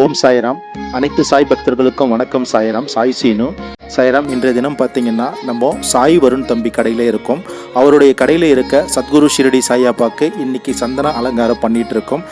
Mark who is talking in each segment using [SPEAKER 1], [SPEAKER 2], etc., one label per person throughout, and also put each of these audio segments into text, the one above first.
[SPEAKER 1] ஓம் சாய்ராம். அனைத்து சாய் பக்தர்களுக்கும் வணக்கம் சாய்ராம். சாய் சீனு. சாய்ராம் இன்றைய தினம் பார்த்தீங்கன்னா நம்ம சாய் வருண் தம்பி கடையில் இருக்கோம். அவருடைய கடையில் இருக்க சத்குரு ஷிரடி சாயாப்பாக்கு இன்னைக்கு சந்தன அலங்காரம் பண்ணிட்டு இருக்கோம்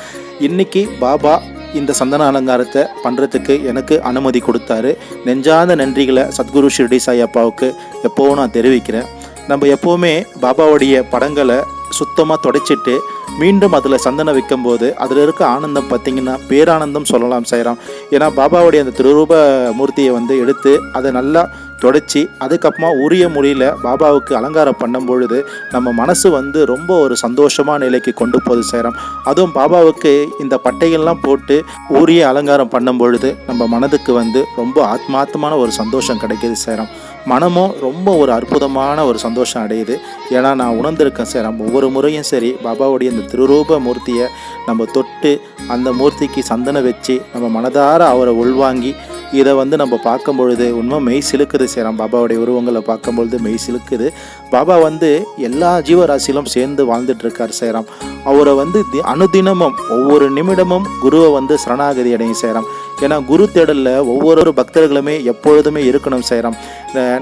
[SPEAKER 1] இன்னைக்கு பாபா இந்த சந்தன அலங்காரத்தை பண்ணுறதுக்கு எனக்கு அனுமதி கொடுத்தாரு. நெஞ்சார்ந்த நன்றிகளை சத்குரு ஷிரடி சாயாப்பாவுக்கு எப்போவும் நான் தெரிவிக்கிறேன். நம்ம எப்போவுமே பாபாவுடைய படங்களை சுத்தமாக துடைச்சிட்டு மீண்டும் அதில் சந்தனம் வைக்கும்போது அதில் இருக்க ஆனந்தம் பார்த்திங்கன்னா பேரானந்தம் சொல்லலாம் செய்கிறோம் ஏன்னா பாபாவுடைய அந்த திருரூப மூர்த்தியை வந்து எடுத்து அதை நல்லா தொடச்சி அதுக்கப்புறமா உரிய முறையில் பாபாவுக்கு அலங்காரம் பண்ணும் பொழுது நம்ம மனசு வந்து ரொம்ப ஒரு சந்தோஷமான நிலைக்கு கொண்டு போது செய்கிறோம் அதுவும் பாபாவுக்கு இந்த பட்டைகள்லாம் போட்டு உரிய அலங்காரம் பண்ணும் பொழுது நம்ம மனதுக்கு வந்து ரொம்ப ஆத்மாத்தமான ஒரு சந்தோஷம் கிடைக்கிது செய்கிறோம் மனமும் ரொம்ப ஒரு அற்புதமான ஒரு சந்தோஷம் அடையுது. ஏன்னா நான் உணர்ந்திருக்கேன் சார். நம்ம ஒவ்வொரு முறையும் சரி பாபாவுடைய இந்த திருரூப மூர்த்தியை நம்ம தொட்டு அந்த மூர்த்திக்கு சந்தனம் வச்சு நம்ம மனதார அவரை உள்வாங்கி இதை வந்து நம்ம பார்க்கும் பொழுது உண்மை மெய் சிலுக்குது சேரம் பாபாவுடைய உருவங்களை பார்க்கும் பொழுது மெய் சிலுக்குது. பாபா வந்து எல்லா ஜீவராசியிலும் சேர்ந்து வாழ்ந்துட்டு இருக்கார் சேரம் அவரை வந்து தி- அனுதினமும் ஒவ்வொரு நிமிடமும் குருவை வந்து சரணாகதி அடையும் சேரம் ஏன்னா குரு தேடலில் ஒவ்வொரு பக்தர்களுமே எப்பொழுதுமே இருக்கணும் சேரம்.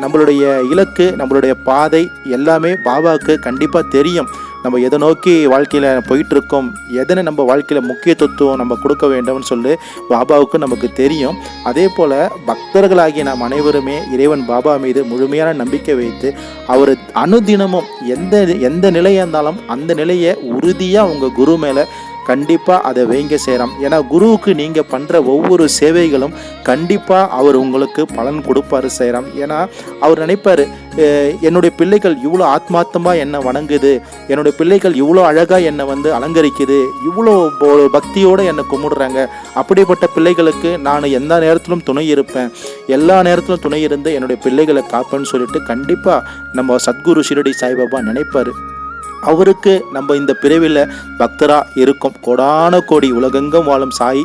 [SPEAKER 1] நம்மளுடைய இலக்கு நம்மளுடைய பாதை எல்லாமே பாபாவுக்கு கண்டிப்பாக தெரியும். நம்ம எதை நோக்கி வாழ்க்கையில் போயிட்டுருக்கோம் எதனை நம்ம வாழ்க்கையில் முக்கியத்துவம் நம்ம கொடுக்க வேண்டும்னு சொல்லி பாபாவுக்கு நமக்கு தெரியும். அதே போல் பக்தர்களாகிய நாம் அனைவருமே இறைவன் பாபா மீது முழுமையான நம்பிக்கை வைத்து அவர் அனுதினமும் எந்த எந்த நிலையாக இருந்தாலும் அந்த நிலையை உறுதியாக உங்கள் குரு மேலே கண்டிப்பாக அதை வைங்க சேரம். ஏன்னா குருவுக்கு நீங்கள் பண்ணுற ஒவ்வொரு சேவைகளும் கண்டிப்பாக அவர் உங்களுக்கு பலன் கொடுப்பாரு சேரம். ஏன்னா அவர் நினைப்பார் என்னுடைய பிள்ளைகள் இவ்வளோ ஆத்மார்த்தமாக என்னை வணங்குது. என்னுடைய பிள்ளைகள் இவ்வளோ அழகாக என்னை வந்து அலங்கரிக்குது. இவ்வளோ பக்தியோடு என்னை கும்பிடுறாங்க. அப்படிப்பட்ட பிள்ளைகளுக்கு நான் எந்த நேரத்திலும் துணை இருப்பேன். எல்லா நேரத்திலும் துணை இருந்து என்னுடைய பிள்ளைகளை காப்பேன்னு சொல்லிட்டு கண்டிப்பாக நம்ம சத்குரு ஷிரடி சாய்பாபா நினைப்பார். அவருக்கு நம்ம இந்த பிறவியில் பக்தராக இருக்கும் கோடான கோடி உலகெங்கும் வாழும் சாய்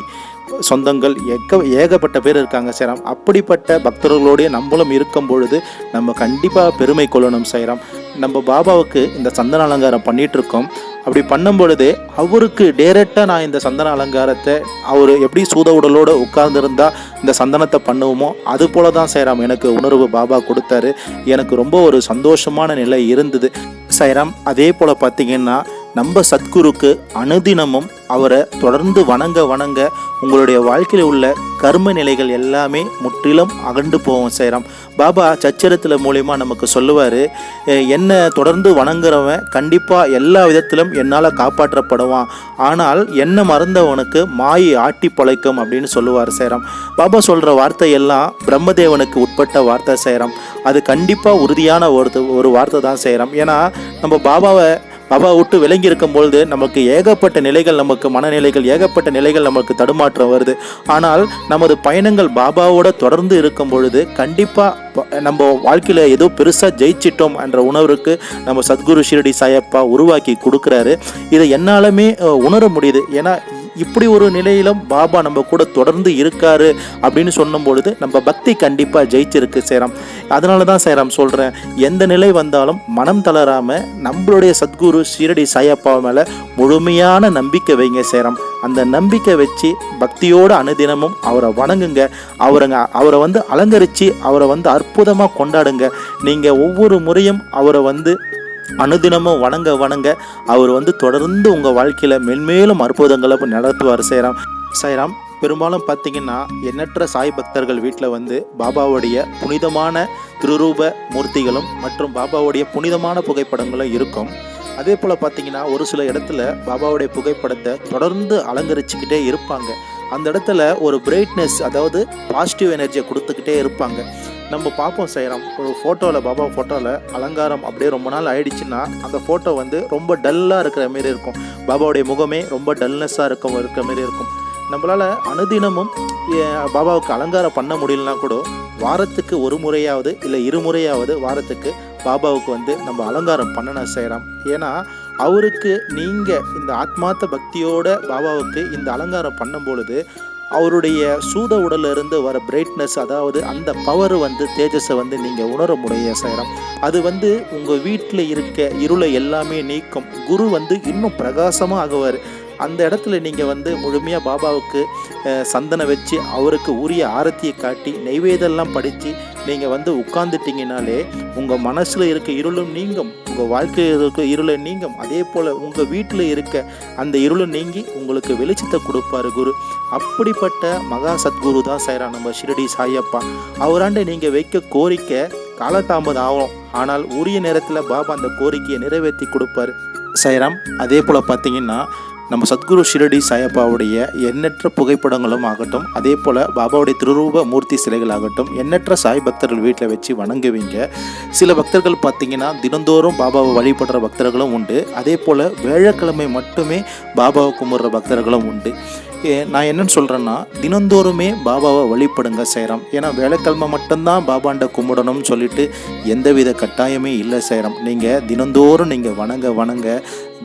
[SPEAKER 1] சொந்தங்கள் ஏக ஏகப்பட்ட பேர் இருக்காங்க சேரம். அப்படிப்பட்ட பக்தர்களோடைய நம்மளும் இருக்கும் பொழுது நம்ம கண்டிப்பாக பெருமை கொள்ளணும் சேரம். நம்ம பாபாவுக்கு இந்த சந்தன அலங்காரம் பண்ணிகிட்ருக்கோம் இருக்கோம் அப்படி பண்ணும் பொழுது அவருக்கு டேரெக்டாக நான் இந்த சந்தன அலங்காரத்தை அவர் எப்படி சூத உடலோடு உட்கார்ந்துருந்தா இந்த சந்தனத்தை பண்ணுவோமோ அது போல தான் சேராம் எனக்கு உணர்வு பாபா கொடுத்தாரு. எனக்கு ரொம்ப ஒரு சந்தோஷமான நிலை இருந்தது. சைராம் அதே போல் பார்த்தீங்கன்னா நம்ம சத்குருக்கு அனுதினமும் அவரை தொடர்ந்து வணங்க வணங்க உங்களுடைய வாழ்க்கையில் உள்ள கர்ம நிலைகள் எல்லாமே முற்றிலும் அகண்டு போவோம் சேரம். பாபா சச்சரத்தில் மூலிமா நமக்கு சொல்லுவார் என்னை தொடர்ந்து வணங்குறவன் கண்டிப்பாக எல்லா விதத்திலும் என்னால் காப்பாற்றப்படுவான். ஆனால் என்ன மறந்தவனுக்கு மாயை ஆட்டி பழைக்கும் அப்படின்னு சொல்லுவார் சேரம். பாபா சொல்கிற வார்த்தையெல்லாம் பிரம்மதேவனுக்கு உட்பட்ட வார்த்தை சேரம். அது கண்டிப்பாக உறுதியான ஒரு ஒரு வார்த்தை தான் சேரம். ஏன்னா நம்ம பாபாவை பாபா விட்டு விலங்கி இருக்கும் பொழுது நமக்கு ஏகப்பட்ட நிலைகள் நமக்கு மனநிலைகள் ஏகப்பட்ட நிலைகள் நமக்கு தடுமாற்றம் வருது. ஆனால் நமது பயணங்கள் பாபாவோட தொடர்ந்து இருக்கும் பொழுது கண்டிப்பாக நம்ம வாழ்க்கையில் ஏதோ பெருசாக ஜெயிச்சிட்டோம் என்ற உணர்வுக்கு நம்ம சத்குரு ஷிரடி சாயப்பா உருவாக்கி கொடுக்குறாரு. இதை என்னாலுமே உணர முடியுது. ஏன்னா இப்படி ஒரு நிலையிலும் பாபா நம்ம கூட தொடர்ந்து இருக்காரு அப்படின்னு சொன்னும் பொழுது நம்ம பக்தி கண்டிப்பாக ஜெயிச்சிருக்கு சேரம். அதனால தான் சேரம் சொல்கிறேன் எந்த நிலை வந்தாலும் மனம் தளராமல் நம்மளுடைய சத்குரு ஷீரடி சாயப்பா மேலே முழுமையான நம்பிக்கை வைங்க சேரம். அந்த நம்பிக்கை வச்சு பக்தியோடு அனுதினமும் அவரை வணங்குங்க. அவருங்க அவரை வந்து அலங்கரித்து அவரை வந்து அற்புதமாக கொண்டாடுங்க. நீங்கள் ஒவ்வொரு முறையும் அவரை வந்து அனுதினமும் வணங்க வணங்க அவர் வந்து தொடர்ந்து உங்கள் வாழ்க்கையில் மென்மேலும் அற்புதங்களை நடத்துவார் செய்கிறாம் சைராம் பெரும்பாலும் பார்த்தீங்கன்னா எண்ணற்ற சாய் பக்தர்கள் வீட்டில் வந்து பாபாவுடைய புனிதமான திருரூப மூர்த்திகளும் மற்றும் பாபாவுடைய புனிதமான புகைப்படங்களும் இருக்கும். அதே போல் பார்த்தீங்கன்னா ஒரு சில இடத்துல பாபாவுடைய புகைப்படத்தை தொடர்ந்து அலங்கரிச்சுக்கிட்டே இருப்பாங்க. அந்த இடத்துல ஒரு பிரைட்னஸ் அதாவது பாசிட்டிவ் எனர்ஜியை கொடுத்துக்கிட்டே இருப்பாங்க. நம்ம பார்ப்போம் செய்கிறோம் ஒரு ஃபோட்டோவில் பாபா ஃபோட்டோவில் அலங்காரம் அப்படியே ரொம்ப நாள் ஆயிடுச்சுன்னா அந்த ஃபோட்டோ வந்து ரொம்ப டல்லாக இருக்கிற மாரி இருக்கும். பாபாவுடைய முகமே ரொம்ப டல்னஸ்ஸாக இருக்கும் இருக்கிற மாரி இருக்கும். நம்மளால் அனுதினமும் பாபாவுக்கு அலங்காரம் பண்ண முடியலனா கூட வாரத்துக்கு ஒரு முறையாவது இல்லை இருமுறையாவது வாரத்துக்கு பாபாவுக்கு வந்து நம்ம அலங்காரம் பண்ண செய்கிறோம் ஏன்னா அவருக்கு நீங்கள் இந்த ஆத்மார்த்த பக்தியோட பாபாவுக்கு இந்த அலங்காரம் பண்ணும் பொழுது அவருடைய சூத உடலிருந்து வர பிரைட்னஸ் அதாவது அந்த பவர் வந்து தேஜஸை வந்து நீங்கள் உணர முடிய செய்கிறோம் அது வந்து உங்கள் வீட்டில் இருக்க இருளை எல்லாமே நீக்கும். குரு வந்து இன்னும் பிரகாசமாக ஆகுவார் அந்த இடத்துல நீங்கள் வந்து முழுமையாக பாபாவுக்கு சந்தனை சந்தனம் வச்சு அவருக்கு உரிய ஆரத்தியை காட்டி நெய்வேதெல்லாம் படித்து நீங்கள் வந்து உட்காந்துட்டிங்கனாலே உங்கள் மனசில் இருக்க இருளும் நீங்கும் உங்கள் வாழ்க்கையில் இருக்க இருளை நீங்கும். அதே போல் உங்கள் வீட்டில் இருக்க அந்த இருளை நீங்கி உங்களுக்கு வெளிச்சத்தை கொடுப்பாரு குரு. அப்படிப்பட்ட மகா சத்குரு தான் சாய்ரா நம்ம ஷிரடி சாயப்பா. அவராண்ட நீங்கள் வைக்க கோரிக்கை காலதாமதம் ஆகும். ஆனால் உரிய நேரத்தில் பாபா அந்த கோரிக்கையை நிறைவேற்றி கொடுப்பாரு. சைராம் அதே போல் பார்த்தீங்கன்னா நம்ம சத்குரு ஷிரடி சாயப்பாவுடைய எண்ணற்ற புகைப்படங்களும் ஆகட்டும் அதே போல் பாபாவுடைய திருரூப மூர்த்தி சிலைகள் ஆகட்டும் எண்ணற்ற சாய் பக்தர்கள் வீட்டில் வச்சு வணங்குவீங்க. சில பக்தர்கள் பார்த்தீங்கன்னா தினந்தோறும் பாபாவை வழிபடுற பக்தர்களும் உண்டு. அதே போல் வேழக்கிழமை மட்டுமே பாபாவை கும்பிட்ற பக்தர்களும் உண்டு. ஏ, நான் என்னன்னு சொல்கிறேன்னா தினந்தோறுமே பாபாவை வழிபடுங்க சேரம். ஏன்னா வேலைக்கிழமை மட்டும்தான் பாபாண்ட கும்பிடணும்னு சொல்லிட்டு எந்தவித கட்டாயமே இல்லை சேரம். நீங்கள் தினந்தோறும் நீங்கள் வணங்க வணங்க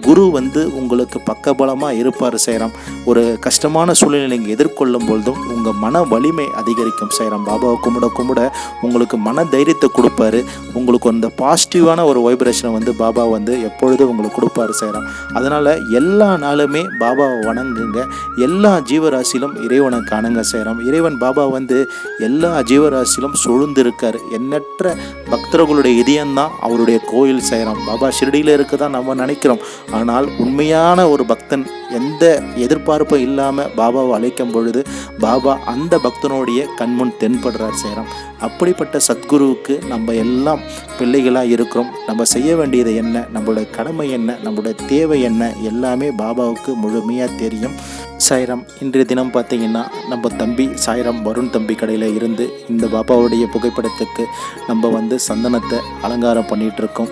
[SPEAKER 1] குரு வந்து உங்களுக்கு பக்கபலமாக இருப்பார் சேரம். ஒரு கஷ்டமான சூழ்நிலை நீங்கள் எதிர்கொள்ளும் பொழுதும் உங்கள் மன வலிமை அதிகரிக்கும் சேரம். பாபாவை கும்பிட கும்பிட உங்களுக்கு மன தைரியத்தை கொடுப்பாரு. உங்களுக்கு அந்த பாசிட்டிவான ஒரு வைப்ரேஷனை வந்து பாபா வந்து எப்பொழுதும் உங்களுக்கு கொடுப்பாரு சேரம். அதனால் எல்லா நாளுமே பாபாவை வணங்குங்க. எல்லா ஜீவராசியிலும் இறைவனை காணுங்க சேரம். இறைவன் பாபா வந்து எல்லா ஜீவராசியிலும் சூழ்ந்திருக்கார். எண்ணற்ற பக்தர்களுடைய இதயம்தான் அவருடைய கோயில் சேரம். பாபா ஷிரடியில் இருக்க தான் நம்ம நினைக்கிறோம். ஆனால் உண்மையான ஒரு பக்தன் எந்த எதிர்பார்ப்பும் இல்லாமல் பாபாவை அழைக்கும் பொழுது பாபா அந்த பக்தனுடைய கண்முன் தென்படுறார் சேரம். அப்படிப்பட்ட சத்குருவுக்கு நம்ம எல்லாம் பிள்ளைகளாக இருக்கிறோம். நம்ம செய்ய வேண்டியது என்ன? நம்மளோட கடமை என்ன? நம்மளோட தேவை என்ன? எல்லாமே பாபாவுக்கு முழுமையாக தெரியும். சாய்ராம் இன்றைய தினம் பார்த்தீங்கன்னா நம்ம தம்பி சாய்ராம் வருண் தம்பி கடையில் இருந்து இந்த பாபாவுடைய புகைப்படத்துக்கு நம்ம வந்து சந்தனத்தை அலங்காரம் பண்ணிகிட்டு இருக்கோம்.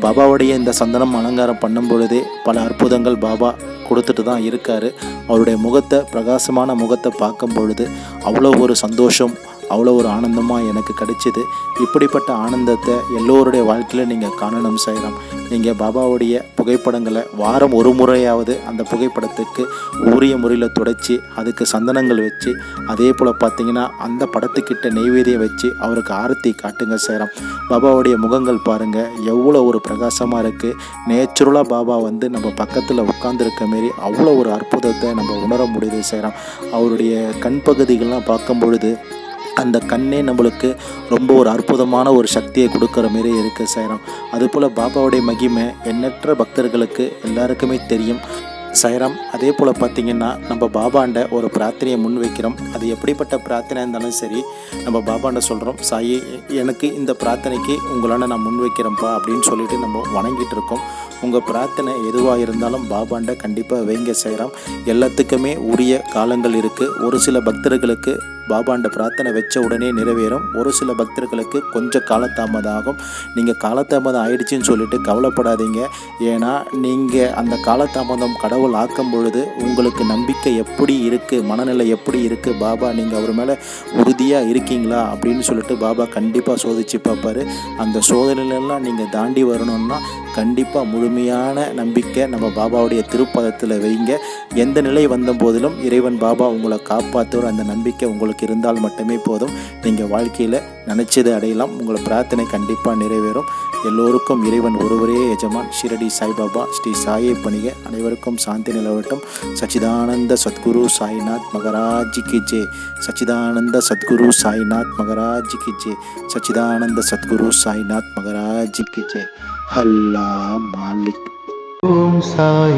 [SPEAKER 1] பாபாவுடைய இந்த சந்தனம் அலங்காரம் பண்ணும் பொழுதே பல அற்புதங்கள் பாபா கொடுத்துட்டு தான் இருக்காரு. அவருடைய முகத்தை பிரகாசமான முகத்தை பார்க்கும் பொழுது அவ்வளோ ஒரு சந்தோஷம் அவ்வளோ ஒரு ஆனந்தமாக எனக்கு கிடைச்சிது. இப்படிப்பட்ட ஆனந்தத்தை எல்லோருடைய வாழ்க்கையில் நீங்கள் காணணும் செய்யலாம் நீங்கள் பாபாவுடைய புகைப்படங்களை வாரம் ஒரு முறையாவது அந்த புகைப்படத்துக்கு உரிய முறையில் துடைச்சி அதுக்கு சந்தனங்கள் வச்சு அதே போல் பார்த்தீங்கன்னா அந்த படத்துக்கிட்ட நெய்வேதியம் வச்சு அவருக்கு ஆரத்தி காட்டுங்க சேரம் பாபாவுடைய முகங்கள் பாருங்கள் எவ்வளோ ஒரு பிரகாசமாக இருக்குது நேச்சுரலாக பாபா வந்து நம்ம பக்கத்தில் உட்காந்துருக்க மாரி அவ்வளோ ஒரு அற்புதத்தை நம்ம உணர முடியுது செய்கிறோம் அவருடைய கண் பகுதிகள்லாம் பார்க்கும் பொழுது அந்த கண்ணே நம்மளுக்கு ரொம்ப ஒரு அற்புதமான ஒரு சக்தியை கொடுக்குற மாரி இருக்கு சைராம். அதுபோல் பாபாவுடைய மகிமை எண்ணற்ற பக்தர்களுக்கு எல்லாருக்குமே தெரியும். சைராம் அதே போல் பார்த்தீங்கன்னா நம்ம பாபாண்ட ஒரு பிரார்த்தனையை முன் வைக்கிறோம் அது எப்படிப்பட்ட பிரார்த்தனை இருந்தாலும் சரி நம்ம பாபாண்ட சொல்கிறோம் சாயி எனக்கு இந்த பிரார்த்தனைக்கு உங்களால் நான் முன் வைக்கிறேன்ப்பா அப்படின்னு சொல்லிட்டு நம்ம வணங்கிட்டு இருக்கோம். உங்கள் பிரார்த்தனை எதுவாக இருந்தாலும் பாபாண்ட கண்டிப்பாக வைங்க செய்கிறோம் எல்லாத்துக்குமே உரிய காலங்கள் இருக்குது ஒரு சில பக்தர்களுக்கு பாபாண்ட பிரார்த்தனை வச்ச உடனே நிறைவேறும். ஒரு சில பக்தர்களுக்கு கொஞ்சம் காலதாமதம் ஆகும் நீங்கள் காலதாமதம் ஆயிடுச்சுன்னு சொல்லிட்டு கவலைப்படாதீங்க. ஏன்னா நீங்கள் அந்த காலதாமதம் கடவுள் ஆக்கும் பொழுது உங்களுக்கு நம்பிக்கை எப்படி இருக்குது மனநிலை எப்படி இருக்குது பாபா நீங்கள் அவர் மேலே உறுதியாக இருக்கீங்களா அப்படின்னு சொல்லிட்டு பாபா கண்டிப்பாக சோதிச்சு பார்ப்பாரு. அந்த சோதனையிலலாம் நீங்கள் தாண்டி வரணும்னா கண்டிப்பாக முழு முழுமையான நம்பிக்கை நம்ம பாபாவுடைய திருப்பதத்தில் வைங்க. எந்த நிலை வந்த போதிலும் இறைவன் பாபா உங்களை காப்பாற்றுற அந்த நம்பிக்கை உங்களுக்கு இருந்தால் மட்டுமே போதும். நீங்கள் வாழ்க்கையில் நினச்சது அடையலாம். உங்களை பிரார்த்தனை கண்டிப்பாக நிறைவேறும். எல்லோருக்கும் இறைவன் ஒருவரே எஜமான். ஷிரடி சாய்பாபா ஸ்ரீ சாயை பணிக. அனைவருக்கும் சாந்தி நிலவட்டும். சச்சிதானந்த சத்குரு சாய்நாத் மகராஜ் கி ஜே. சச்சிதானந்த சத்குரு சாய்நாத் மகராஜ் கி ஜே. சச்சிதானந்த சத்குரு சாய்நாத் மகராஜி கி ஜே.
[SPEAKER 2] Allah Malik Om Sai